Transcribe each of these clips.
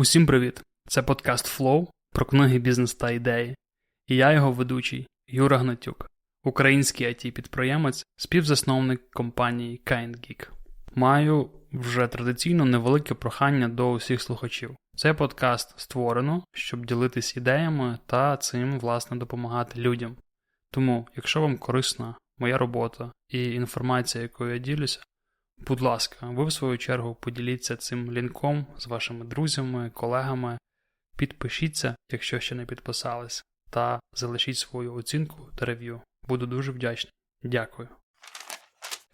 Усім привіт! Це подкаст Flow про книги, бізнес та ідеї. І я його ведучий Юра Гнатюк, український it підприємець співзасновник компанії KindGeek. Маю вже традиційно невелике прохання до усіх слухачів. Цей подкаст створено, щоб ділитись ідеями та цим, власне, допомагати людям. Тому, якщо вам корисна моя робота і інформація, якою я ділюся, Будь ласка, ви в свою чергу поділіться цим лінком з вашими друзями, колегами, підпишіться, якщо ще не підписались, та залишіть свою оцінку та рев'ю. Буду дуже вдячний. Дякую.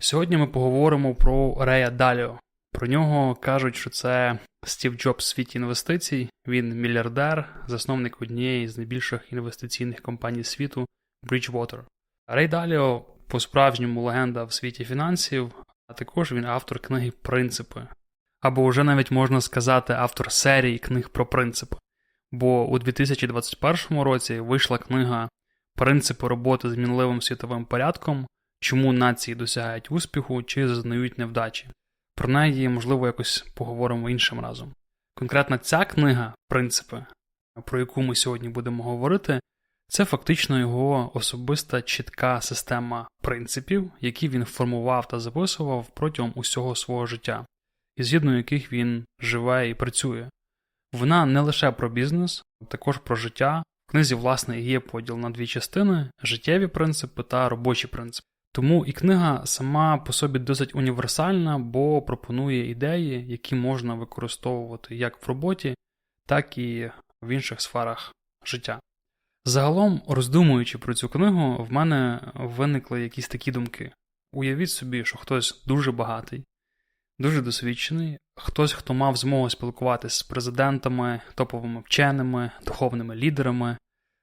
Сьогодні ми поговоримо про Рея Даліо. Про нього кажуть, що це Стів Джобс в світі інвестицій. Він мільярдер, засновник однієї з найбільших інвестиційних компаній світу Bridgewater. Рей Даліо по-справжньому легенда в світі фінансів, а також він автор книги Принципи. Або вже навіть можна сказати автор серії книг про принципи. Бо у 2021 році вийшла книга Принципи роботи з мінливим світовим порядком, чому нації досягають успіху чи зазнають невдачі. Про неї, можливо, якось поговоримо іншим разом. Конкретно ця книга Принципи, про яку ми сьогодні будемо говорити, це фактично його особиста чітка система принципів, які він формував та записував протягом усього свого життя, і згідно яких він живе і працює. Вона не лише про бізнес, а також про життя. В книзі, власне, є поділ на дві частини життєві принципи та робочі принципи. Тому і книга сама по собі досить універсальна, бо пропонує ідеї, які можна використовувати як в роботі, так і в інших сферах життя. Загалом, роздумуючи про цю книгу, в мене виникли якісь такі думки. Уявіть собі, що хтось дуже багатий, дуже досвідчений, хтось, хто мав змогу спілкуватися з президентами, топовими вченими, духовними лідерами,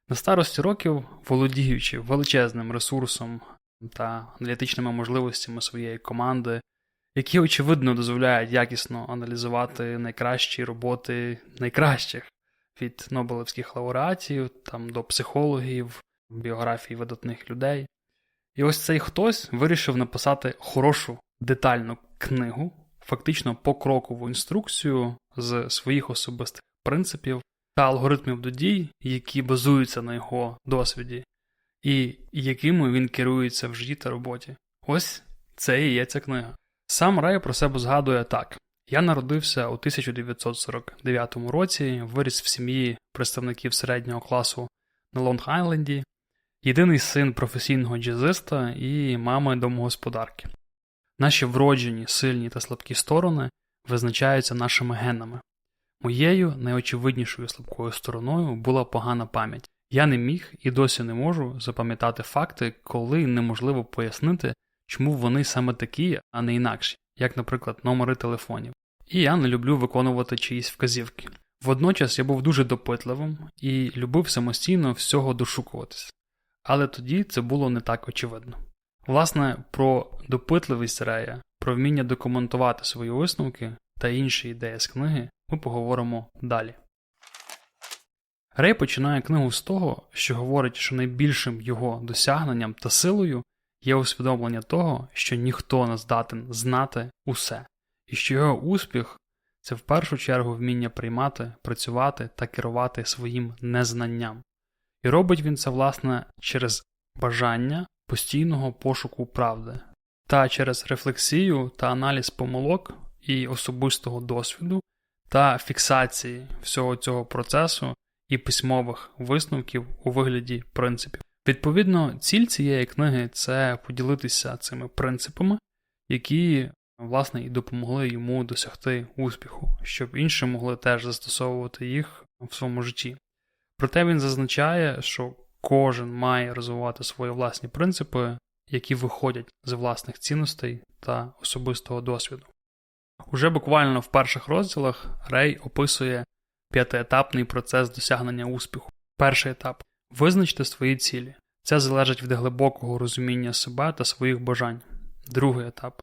на старості років, володіючи величезним ресурсом та аналітичними можливостями своєї команди, які, очевидно, дозволяють якісно аналізувати найкращі роботи найкращих від Нобелевських лауреатів там, до психологів, біографій видатних людей. І ось цей хтось вирішив написати хорошу детальну книгу, фактично покрокову інструкцію з своїх особистих принципів та алгоритмів до дій, які базуються на його досвіді, і якими він керується в житті та роботі. Ось це і є ця книга. Сам Рай про себе згадує так: я народився у 1949 році, виріс в сім'ї представників середнього класу на Лонг-Айленді, єдиний син професійного джазиста і мами домогосподарки. Наші вроджені, сильні та слабкі сторони визначаються нашими генами. Моєю найочевиднішою слабкою стороною була погана пам'ять. Я не міг і досі не можу запам'ятати факти, коли неможливо пояснити, чому вони саме такі, а не інакші, як, наприклад, номери телефонів і я не люблю виконувати чиїсь вказівки. Водночас я був дуже допитливим і любив самостійно всього дошукуватись, але тоді це було не так очевидно. Власне, про допитливість Рея, про вміння документувати свої висновки та інші ідеї з книги ми поговоримо далі. Рей починає книгу з того, що говорить, що найбільшим його досягненням та силою є усвідомлення того, що ніхто не здатен знати усе і що його успіх це в першу чергу вміння приймати, працювати та керувати своїм незнанням. І робить він це, власне, через бажання постійного пошуку правди, та через рефлексію та аналіз помилок і особистого досвіду та фіксації всього цього процесу і письмових висновків у вигляді принципів. Відповідно, ціль цієї книги це поділитися цими принципами, які власне, і допомогли йому досягти успіху, щоб інші могли теж застосовувати їх в своєму житті. Проте він зазначає, що кожен має розвивати свої власні принципи, які виходять з власних цінностей та особистого досвіду. Уже буквально в перших розділах Рей описує п'ятиетапний процес досягнення успіху. Перший етап визначте свої цілі. Це залежить від глибокого розуміння себе та своїх бажань. Другий етап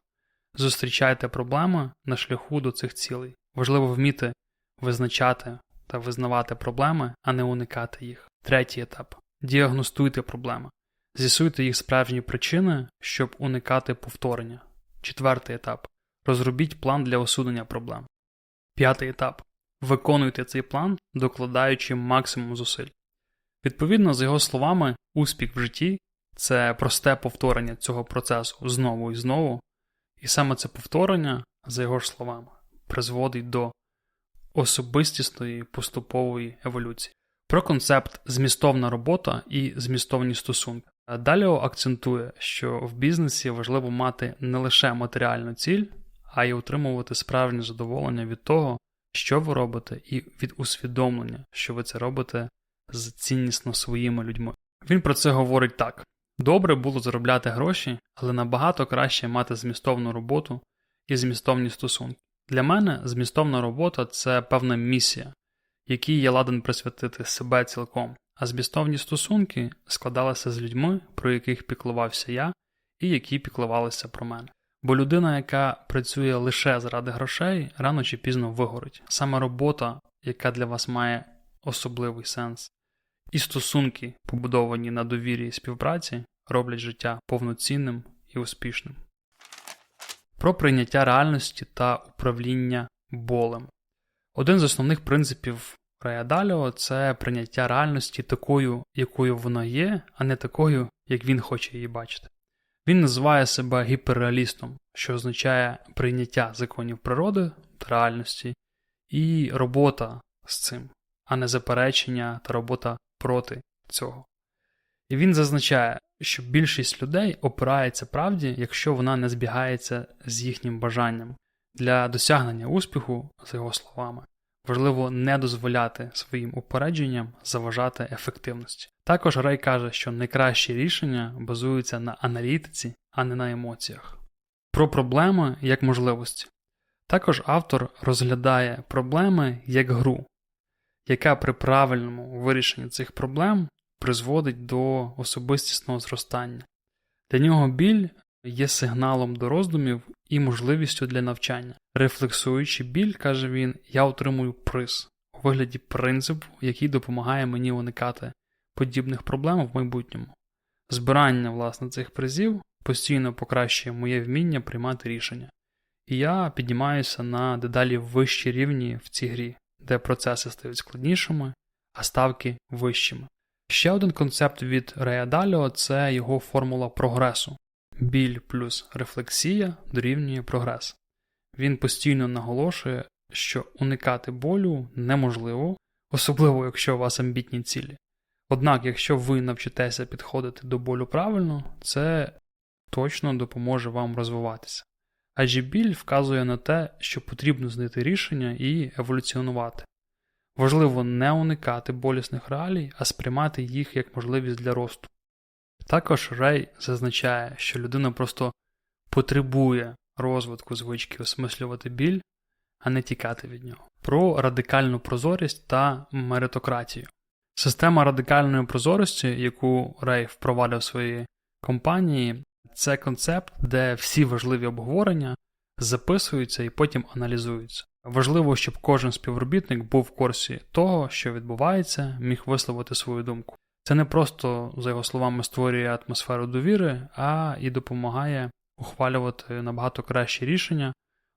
Зустрічайте проблеми на шляху до цих цілей. Важливо вміти визначати та визнавати проблеми, а не уникати їх. Третій етап діагностуйте проблеми. З'ясуйте їх справжні причини, щоб уникати повторення. Четвертий етап розробіть план для усунення проблем. П'ятий етап Виконуйте цей план, докладаючи максимум зусиль. Відповідно, з його словами, успіх в житті це просте повторення цього процесу знову і знову, і саме це повторення, за його ж словами, призводить до особистісної поступової еволюції. Про концепт змістовна робота і змістовні стосунки. Далі акцентує, що в бізнесі важливо мати не лише матеріальну ціль, а й отримувати справжнє задоволення від того, що ви робите, і від усвідомлення, що ви це робите з ціннісно своїми людьми. Він про це говорить так: добре було заробляти гроші, але набагато краще мати змістовну роботу і змістовні стосунки. Для мене змістовна робота це певна місія, якій я ладен присвятити себе цілком, а змістовні стосунки складалися з людьми, про яких піклувався я, і які піклувалися про мене. Бо людина, яка працює лише заради грошей, рано чи пізно вигорить. Саме робота, яка для вас має особливий сенс, і стосунки, побудовані на довірі і співпраці, роблять життя повноцінним і успішним. Про прийняття реальності та управління болем. Один з основних принципів Реядаліо це прийняття реальності такою, якою вона є, а не такою, як він хоче її бачити. Він називає себе гіперреалістом, що означає прийняття законів природи та реальності, і робота з цим, а не заперечення та робота проти цього. І він зазначає, що більшість людей опирається правді, якщо вона не збігається з їхнім бажанням. Для досягнення успіху, за його словами, важливо не дозволяти своїм упередженням заважати ефективності. Також Рей каже, що найкращі рішення базуються на аналітиці, а не на емоціях. Про проблеми як можливості. Також автор розглядає проблеми як гру, яка при правильному вирішенні цих проблем призводить до особистісного зростання. Для нього біль є сигналом до роздумів і можливістю для навчання. Рефлексуючи біль, каже він, я отримую приз у вигляді принципу, який допомагає мені уникати подібних проблем в майбутньому. Збирання власне цих призів постійно покращує моє вміння приймати рішення, і я піднімаюся на дедалі вищі рівні в цій грі, де процеси стають складнішими, а ставки вищими. Ще один концепт від Рея Даліо це його формула прогресу. Біль плюс рефлексія дорівнює прогрес. Він постійно наголошує, що уникати болю неможливо, особливо якщо у вас амбітні цілі. Однак, якщо ви навчитеся підходити до болю правильно, це точно допоможе вам розвиватися. Адже біль вказує на те, що потрібно знайти рішення і еволюціонувати. Важливо не уникати болісних реалій, а сприймати їх як можливість для росту. Також Рей зазначає, що людина просто потребує розвитку звички осмислювати біль, а не тікати від нього. Про радикальну прозорість та меритократію. Система радикальної прозорості, яку Рей впровадив в своїй компанії, це концепт, де всі важливі обговорення записуються і потім аналізуються. Важливо, щоб кожен співробітник був в курсі того, що відбувається, міг висловити свою думку. Це не просто, за його словами, створює атмосферу довіри, а і допомагає ухвалювати набагато кращі рішення,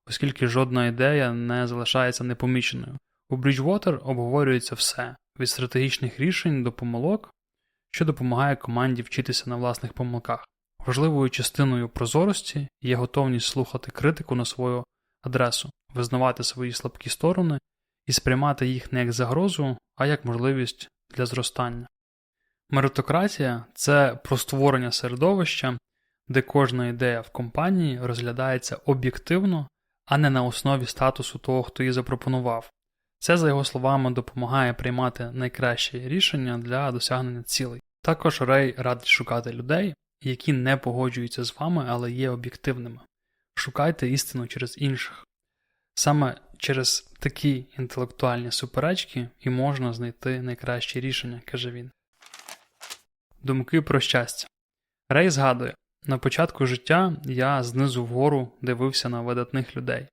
оскільки жодна ідея не залишається непоміченою. У Bridgewater обговорюється все від стратегічних рішень до помилок, що допомагає команді вчитися на власних помилках. Важливою частиною прозорості є готовність слухати критику на свою адресу, визнавати свої слабкі сторони і сприймати їх не як загрозу, а як можливість для зростання. Меритократія це про створення середовища, де кожна ідея в компанії розглядається об'єктивно, а не на основі статусу того, хто її запропонував. Це, за його словами, допомагає приймати найкращі рішення для досягнення цілей. Також Рей радить шукати людей, які не погоджуються з вами, але є об'єктивними. Шукайте істину через інших. Саме через такі інтелектуальні суперечки і можна знайти найкращі рішення, каже він. Думки про щастя. Рей згадує на початку життя я знизу вгору дивився на видатних людей,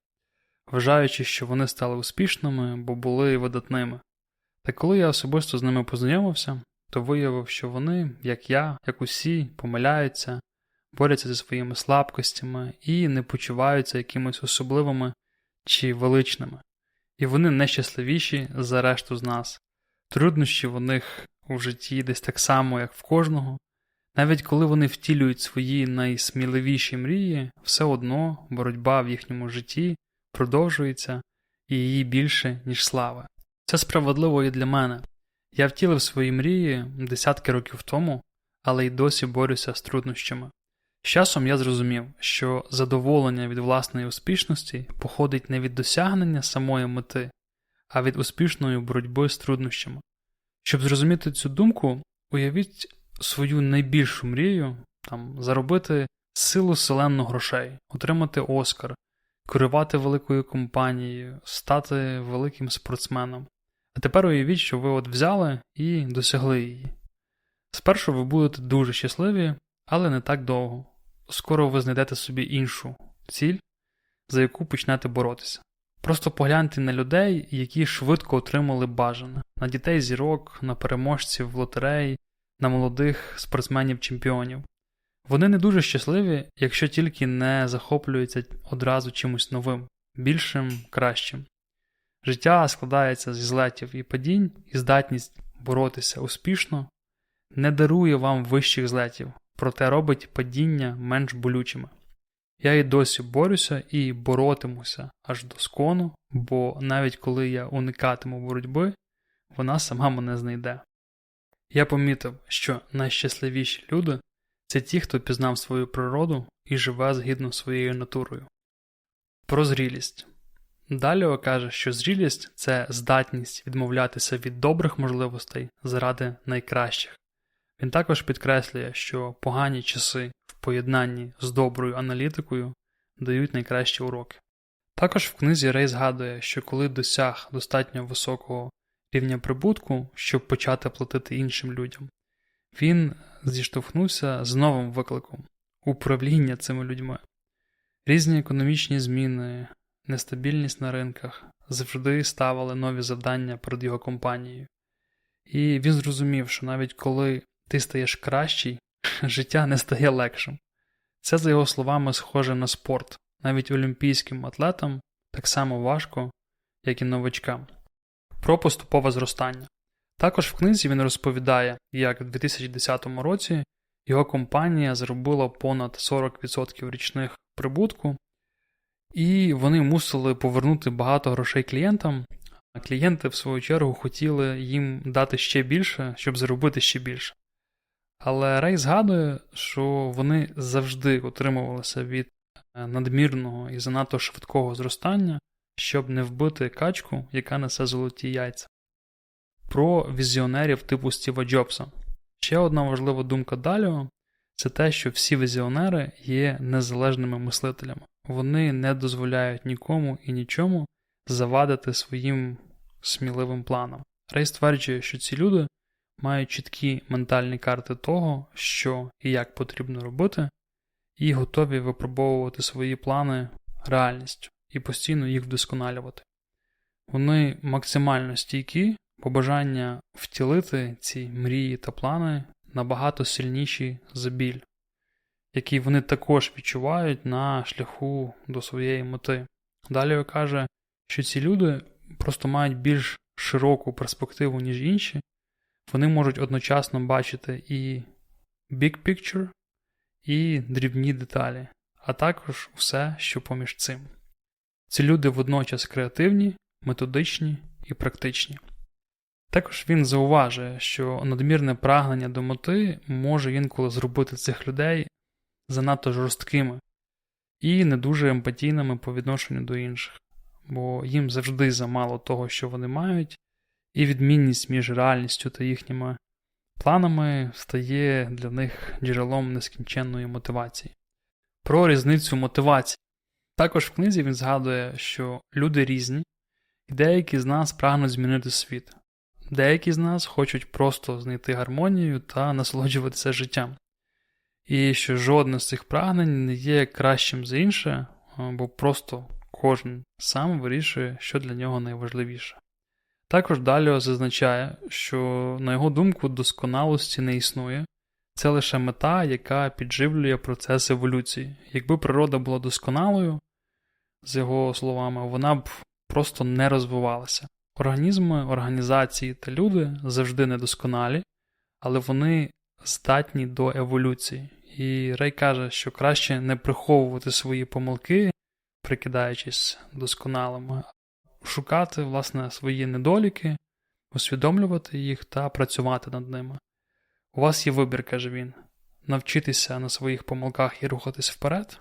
вважаючи, що вони стали успішними, бо були видатними. Та коли я особисто з ними познайомився, то виявив, що вони, як я, як усі, помиляються, борються зі своїми слабкостями і не почуваються якимись особливими чи величними. і вони нещасливіші за решту з нас. Труднощі в них у житті десь так само, як в кожного. Навіть коли вони втілюють свої найсміливіші мрії, все одно боротьба в їхньому житті продовжується і її більше, ніж слава. Це справедливо і для мене. Я втілив свої мрії десятки років тому, але й досі борюся з труднощами. З часом я зрозумів, що задоволення від власної успішності походить не від досягнення самої мети, а від успішної боротьби з труднощами. Щоб зрозуміти цю думку, уявіть свою найбільшу мрію там, заробити силу селенну грошей, отримати Оскар, керувати великою компанією, стати великим спортсменом. А тепер уявіть, що ви от взяли і досягли її. Спершу ви будете дуже щасливі, але не так довго. Скоро ви знайдете собі іншу ціль, за яку почнете боротися. Просто погляньте на людей, які швидко отримали бажане, на дітей зірок, на переможців в лотереї, на молодих спортсменів-чемпіонів. Вони не дуже щасливі, якщо тільки не захоплюються одразу чимось новим, більшим, кращим. Життя складається зі злетів і падінь, і здатність боротися успішно не дарує вам вищих злетів, проте робить падіння менш болючими. Я і досі борюся і боротимуся аж до скону, бо навіть коли я уникатиму боротьби, вона сама мене знайде. Я помітив, що найщасливіші люди це ті, хто пізнав свою природу і живе згідно своєю натурою. Про Даліо каже, що зрілість це здатність відмовлятися від добрих можливостей заради найкращих. Він також підкреслює, що погані часи в поєднанні з доброю аналітикою дають найкращі уроки. Також в книзі Рей згадує, що коли досяг достатньо високого рівня прибутку, щоб почати платити іншим людям, він зіштовхнувся з новим викликом управління цими людьми. Різні економічні зміни, нестабільність на ринках завжди ставили нові завдання перед його компанією. І він зрозумів, що навіть коли ти стаєш кращий, життя не стає легшим. Це, за його словами, схоже на спорт. Навіть олімпійським атлетам так само важко, як і новачкам. Про поступове зростання. Також в книзі він розповідає, як у 2010 році його компанія зробила понад 40% річних прибутку, і вони мусили повернути багато грошей клієнтам. А клієнти, в свою чергу, хотіли їм дати ще більше, щоб заробити ще більше. Але Рей згадує, що вони завжди утримувалися від е, надмірного і занадто швидкого зростання, щоб не вбити качку, яка несе золоті яйця. Про візіонерів типу Стіва Джобса. Ще одна важлива думка Даліо це те, що всі візіонери є незалежними мислителями. Вони не дозволяють нікому і нічому завадити своїм сміливим планам. Рей стверджує, що ці люди мають чіткі ментальні карти того, що і як потрібно робити, і готові випробовувати свої плани реальністю і постійно їх вдосконалювати. Вони максимально стійкі, побажання втілити ці мрії та плани набагато сильніші за біль, який вони також відчувають на шляху до своєї мети. Далі каже, що ці люди просто мають більш широку перспективу, ніж інші, вони можуть одночасно бачити і big picture, і дрібні деталі, а також все, що поміж цим. Ці люди водночас креативні, методичні і практичні. Також він зауважує, що надмірне прагнення до мети може інколи зробити цих людей занадто жорсткими і не дуже емпатійними по відношенню до інших, бо їм завжди замало того, що вони мають, і відмінність між реальністю та їхніми планами стає для них джерелом нескінченної мотивації. Про різницю мотивації. Також в книзі він згадує, що люди різні, і деякі з нас прагнуть змінити світ, деякі з нас хочуть просто знайти гармонію та насолоджуватися життям. І що жодне з цих прагнень не є кращим за інше, бо просто кожен сам вирішує, що для нього найважливіше. Також Даліо зазначає, що, на його думку, досконалості не існує, це лише мета, яка підживлює процес еволюції. Якби природа була досконалою, з його словами, вона б просто не розвивалися. Організми, організації та люди завжди недосконалі, але вони здатні до еволюції. І Рей каже, що краще не приховувати свої помилки, прикидаючись досконалими, шукати власне свої недоліки, усвідомлювати їх та працювати над ними. У вас є вибір, каже він, навчитися на своїх помилках і рухатись вперед,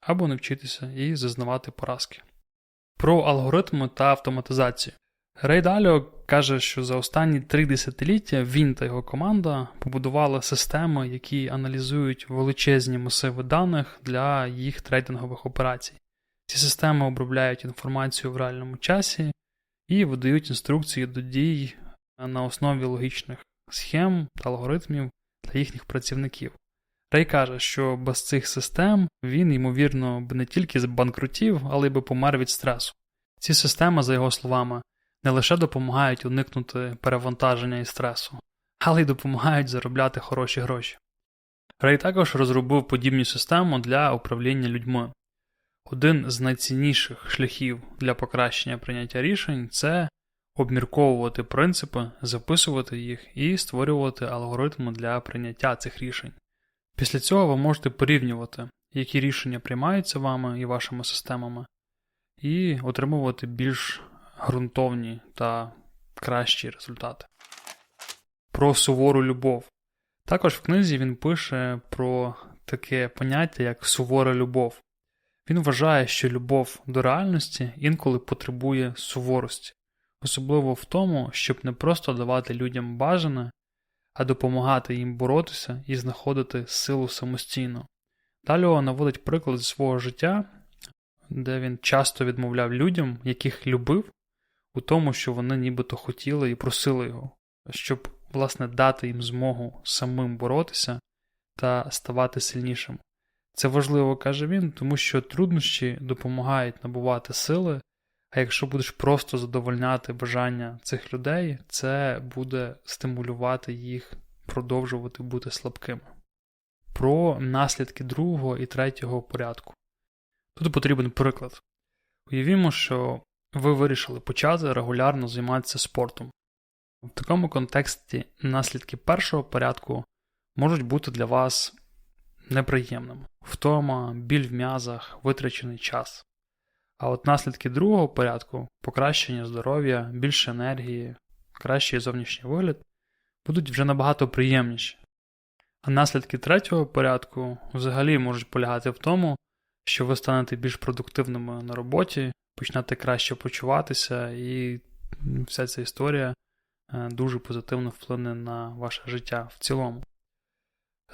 або навчитися і зазнавати поразки. Про алгоритми та автоматизацію. Рей Даліо каже, що за останні три десятиліття він та його команда побудували системи, які аналізують величезні масиви даних для їх трейдингових операцій. Ці системи обробляють інформацію в реальному часі і видають інструкції до дій на основі логічних схем та алгоритмів для їхніх працівників. Рей каже, що без цих систем він, ймовірно, б не тільки збанкрутів, але й би помер від стресу. Ці системи, за його словами, не лише допомагають уникнути перевантаження і стресу, але й допомагають заробляти хороші гроші. Рей також розробив подібну систему для управління людьми. Один з найцінніших шляхів для покращення прийняття рішень це обмірковувати принципи, записувати їх і створювати алгоритми для прийняття цих рішень. Після цього ви можете порівнювати, які рішення приймаються вами і вашими системами, і отримувати більш ґрунтовні та кращі результати. Про сувору любов. Також в книзі він пише про таке поняття, як сувора любов. Він вважає, що любов до реальності інколи потребує суворості, особливо в тому, щоб не просто давати людям бажане, а допомагати їм боротися і знаходити силу самостійно. Далі наводить приклад зі свого життя, де він часто відмовляв людям, яких любив, у тому, що вони нібито хотіли і просили його, щоб, власне, дати їм змогу самим боротися та ставати сильнішим. Це важливо, каже він, тому що труднощі допомагають набувати сили, а якщо будеш просто задовольняти бажання цих людей, це буде стимулювати їх продовжувати бути слабкими. Про наслідки другого і третього порядку. Тут потрібен приклад. Уявімо, що ви вирішили почати регулярно займатися спортом. В такому контексті наслідки першого порядку можуть бути для вас неприємними. Втома, біль в м'язах, витрачений час. А от наслідки другого порядку покращення здоров'я, більше енергії, кращий зовнішній вигляд будуть вже набагато приємніші. А наслідки третього порядку взагалі можуть полягати в тому, що ви станете більш продуктивними на роботі, почнете краще почуватися, і вся ця історія е, дуже позитивно вплине на ваше життя в цілому.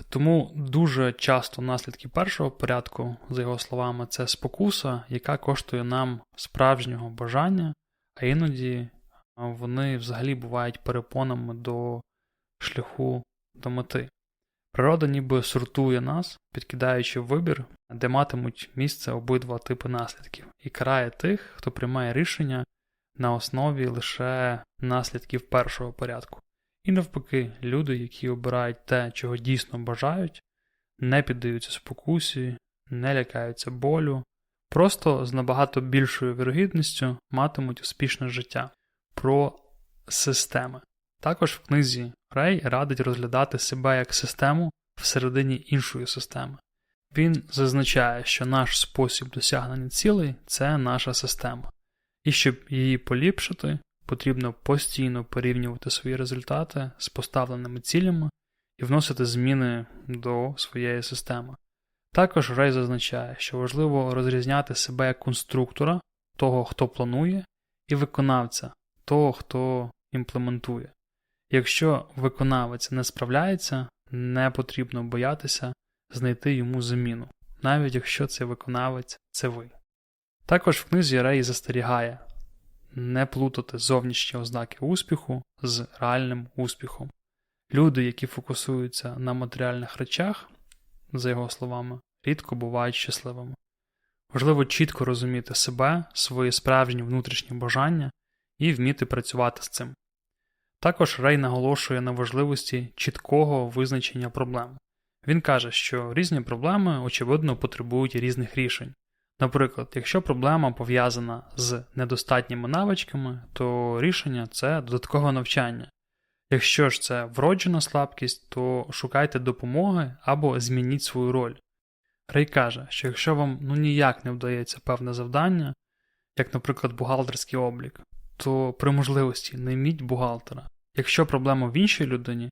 Тому дуже часто наслідки першого порядку, за його словами, це спокуса, яка коштує нам справжнього бажання, а іноді вони взагалі бувають перепонами до шляху до мети. Природа ніби сортує нас, підкидаючи вибір, де матимуть місце обидва типи наслідків, і карає тих, хто приймає рішення на основі лише наслідків першого порядку. І навпаки, люди, які обирають те, чого дійсно бажають, не піддаються спокусі, не лякаються болю, просто з набагато більшою вірогідністю матимуть успішне життя. Про системи. Також в книзі Рей радить розглядати себе як систему всередині іншої системи. Він зазначає, що наш спосіб досягнення цілей це наша система, і щоб її поліпшити, потрібно постійно порівнювати свої результати з поставленими цілями і вносити зміни до своєї системи. Також Рей зазначає, що важливо розрізняти себе як конструктора, того, хто планує, і виконавця, того, хто імплементує. Якщо виконавець не справляється, не потрібно боятися знайти йому заміну, навіть якщо цей виконавець це ви. Також в книзі Рей застерігає не плутати зовнішні ознаки успіху з реальним успіхом. Люди, які фокусуються на матеріальних речах, за його словами, рідко бувають щасливими. Важливо чітко розуміти себе, свої справжні внутрішні бажання і вміти працювати з цим. Також Рей наголошує на важливості чіткого визначення проблем. Він каже, що різні проблеми, очевидно, потребують різних рішень. Наприклад, якщо проблема пов'язана з недостатніми навичками, то рішення це додаткове навчання. Якщо ж це вроджена слабкість, то шукайте допомоги або змініть свою роль. Рей каже, що якщо вам ну ніяк не вдається певне завдання, як, наприклад, бухгалтерський облік, то при можливості найміть бухгалтера. Якщо проблема в іншій людині,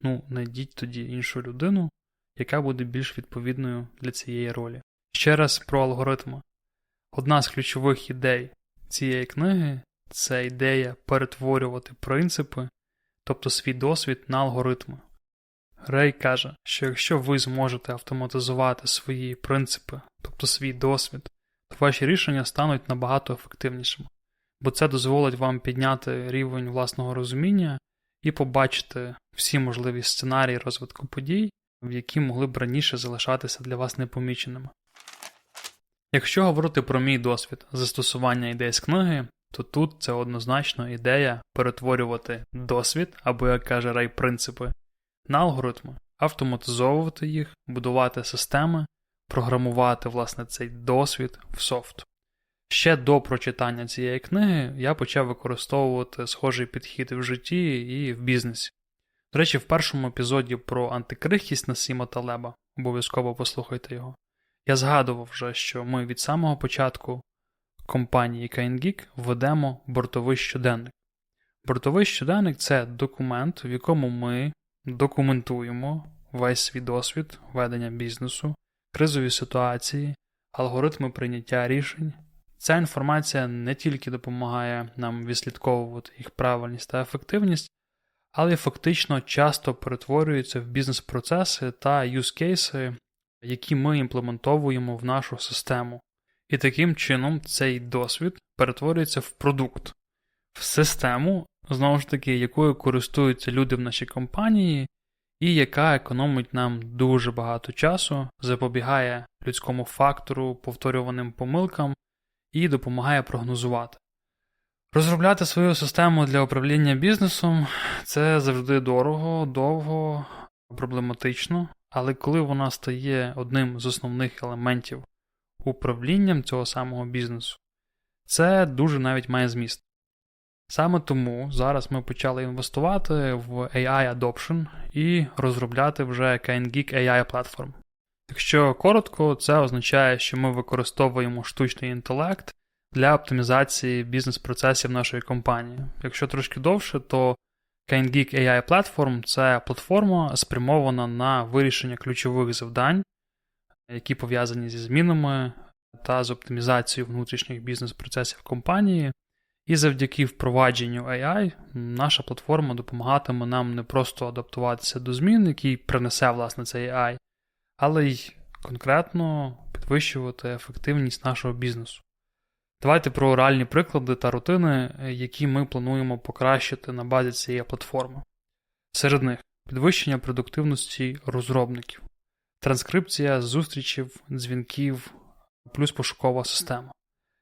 ну знайдіть тоді іншу людину, яка буде більш відповідною для цієї ролі. Ще раз про алгоритми. Одна з ключових ідей цієї книги це ідея перетворювати принципи, тобто свій досвід на алгоритми. Рей каже, що якщо ви зможете автоматизувати свої принципи, тобто свій досвід, то ваші рішення стануть набагато ефективнішими, бо це дозволить вам підняти рівень власного розуміння і побачити всі можливі сценарії розвитку подій, в які могли б раніше залишатися для вас непоміченими. Якщо говорити про мій досвід застосування ідей з книги, то тут це однозначно ідея перетворювати досвід, або, як каже Рей, принципи, на алгоритми, автоматизовувати їх, будувати системи, програмувати власне цей досвід в софт. Ще до прочитання цієї книги я почав використовувати схожий підхід в житті і в бізнесі. До речі, в першому епізоді про антикрихкість Насіма Талеба, обов'язково послухайте його, я згадував вже, що ми від самого початку компанії KineGeek ведемо бортовий щоденник. Бортовий щоденник це документ, в якому ми документуємо весь свій досвід ведення бізнесу, кризові ситуації, алгоритми прийняття рішень. Ця інформація не тільки допомагає нам відслідковувати їх правильність та ефективність, але й фактично часто перетворюється в бізнес-процеси та юзкейси, які ми імплементовуємо в нашу систему. І таким чином цей досвід перетворюється в продукт, в систему, знову ж таки, якою користуються люди в нашій компанії, і яка економить нам дуже багато часу, запобігає людському фактору, повторюваним помилкам і допомагає прогнозувати. Розробляти свою систему для управління бізнесом це завжди дорого, довго, проблематично, але коли вона стає одним з основних елементів управлінням цього самого бізнесу, це дуже навіть має зміст. Саме тому зараз ми почали інвестувати в AI Adoption і розробляти вже KineGeek AI платформ. Якщо коротко, це означає, що ми використовуємо штучний інтелект для оптимізації бізнес-процесів нашої компанії. Якщо трошки довше, то KineGeek AI Platform це платформа, спрямована на вирішення ключових завдань, які пов'язані зі змінами та з оптимізацією внутрішніх бізнес-процесів компанії. І завдяки впровадженню AI наша платформа допомагатиме нам не просто адаптуватися до змін, які принесе власне цей AI, але й конкретно підвищувати ефективність нашого бізнесу. Давайте про реальні приклади та рутини, які ми плануємо покращити на базі цієї платформи. Серед них підвищення продуктивності розробників, транскрипція зустрічів, дзвінків, плюс пошукова система,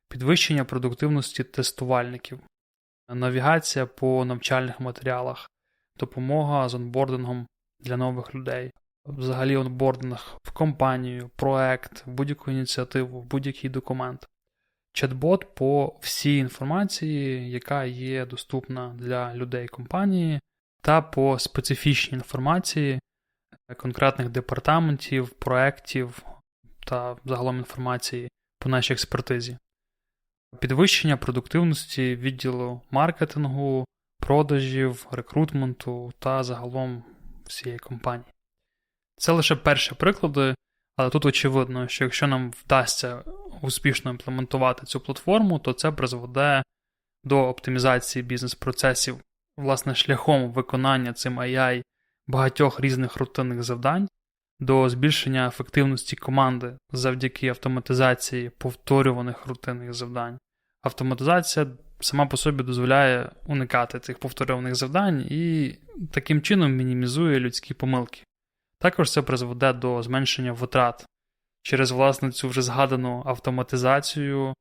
підвищення продуктивності тестувальників, навігація по навчальних матеріалах, допомога з онбордингом для нових людей, взагалі онбординг в компанію, проект, будь-яку ініціативу, будь-який документ. Чат-бот по всій інформації, яка є доступна для людей компанії, та по специфічній інформації конкретних департаментів, проєктів та загалом інформації по нашій експертизі, підвищення продуктивності відділу маркетингу, продажів, рекрутменту та загалом всієї компанії. Це лише перші приклади, але тут очевидно, що якщо нам вдасться успішно імплементувати цю платформу, то це призведе до оптимізації бізнес-процесів, власне, шляхом виконання цим AI багатьох різних рутинних завдань, до збільшення ефективності команди завдяки автоматизації повторюваних рутинних завдань. Автоматизація сама по собі дозволяє уникати цих повторюваних завдань і таким чином мінімізує людські помилки. Також це призведе до зменшення витрат через власне цю вже згадану автоматизацію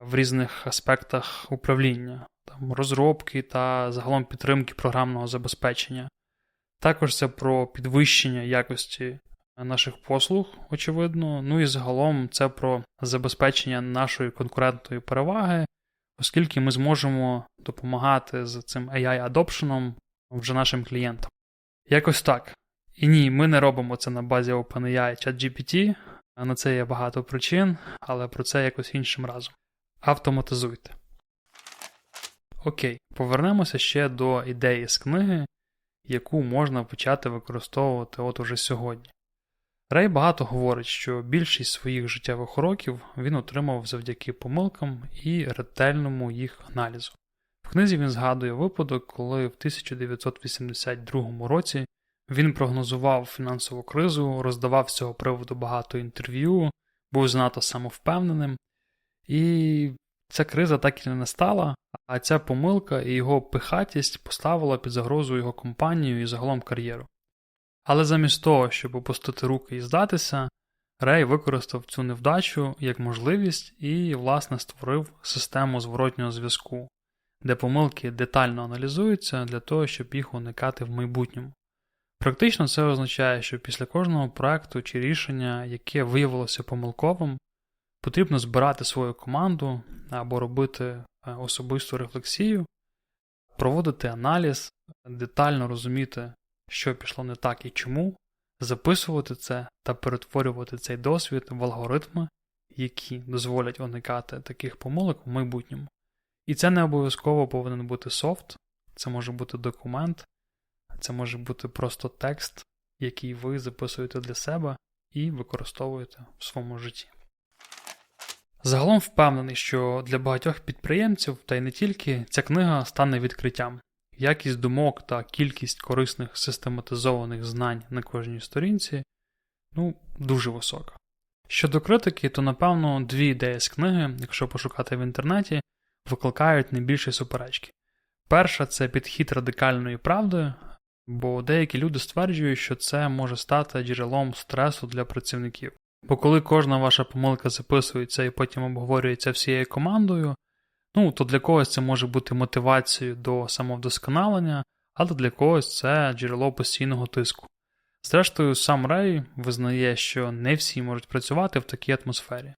в різних аспектах управління, там, розробки та загалом підтримки програмного забезпечення. Також це про підвищення якості наших послуг, очевидно. Ну і загалом це про забезпечення нашої конкурентної переваги, оскільки ми зможемо допомагати з цим AI-адопшеном вже нашим клієнтам. Якось так. І ні, ми не робимо це на базі OpenAI ChatGPT, на це є багато причин, але про це якось іншим разом. Автоматизуйте. Окей, повернемося ще до ідеї з книги, яку можна почати використовувати от уже сьогодні. Рей багато говорить, що більшість своїх життєвих уроків він отримав завдяки помилкам і ретельному їх аналізу. В книзі він згадує випадок, коли в 1982 році він прогнозував фінансову кризу, роздавав з цього приводу багато інтерв'ю, був занадто самовпевненим, і ця криза так і не настала, а ця помилка і його пихатість поставила під загрозу його компанію і загалом кар'єру. Але замість того, щоб опустити руки і здатися, Рей використав цю невдачу як можливість і, власне, створив систему зворотнього зв'язку, де помилки детально аналізуються для того, щоб їх уникати в майбутньому. Практично це означає, що після кожного проекту чи рішення, яке виявилося помилковим, потрібно збирати свою команду або робити е, особисту рефлексію, проводити аналіз, детально розуміти, що пішло не так і чому, записувати це та перетворювати цей досвід в алгоритми, які дозволять уникати таких помилок в майбутньому. І це не обов'язково повинен бути софт, це може бути документ, це може бути просто текст, який ви записуєте для себе і використовуєте в своєму житті. Загалом впевнений, що для багатьох підприємців, та й не тільки, ця книга стане відкриттям. Якість думок та кількість корисних систематизованих знань на кожній сторінці ну, дуже висока. Щодо критики, то напевно дві ідеї з книги, якщо пошукати в інтернеті, викликають найбільші суперечки. Перша це підхід радикальної правди, бо деякі люди стверджують, що це може стати джерелом стресу для працівників. Бо коли кожна ваша помилка записується і потім обговорюється всією командою, ну то для когось це може бути мотивацією до самовдосконалення, але для когось це джерело постійного тиску. Зрештою, сам Рей визнає, що не всі можуть працювати в такій атмосфері.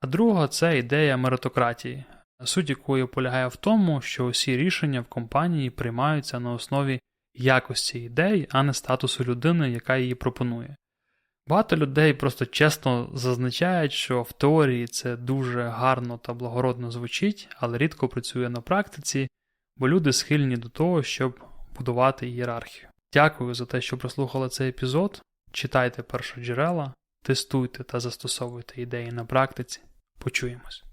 А друга це ідея меритократії, суть якої полягає в тому, що усі рішення в компанії приймаються на основі якості ідей, а не статусу людини, яка її пропонує. Багато людей просто чесно зазначають, що в теорії це дуже гарно та благородно звучить, але рідко працює на практиці, бо люди схильні до того, щоб будувати ієрархію. Дякую за те, що прослухали цей епізод. Читайте першоджерела, тестуйте та застосовуйте ідеї на практиці. Почуємось.